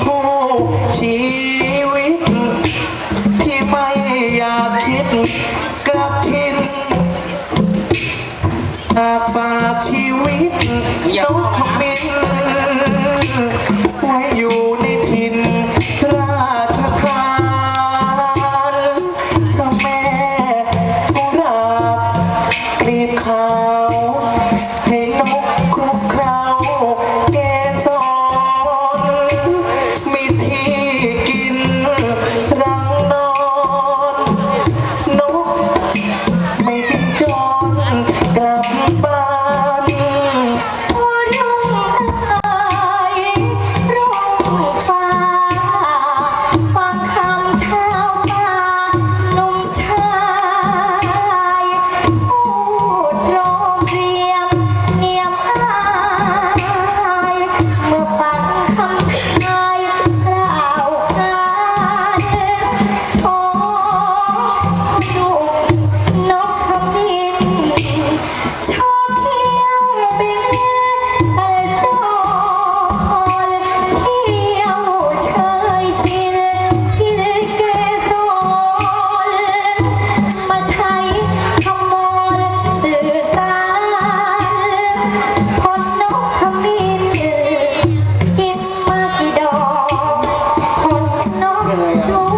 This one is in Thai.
คู่ชีวิต ที่ไม่อยากคิดกับทิ้งากาชีวิตนกขมินไว้อยู่ในถินราชทานถ้าแม่ทุราบกรีบขาว Obrigado.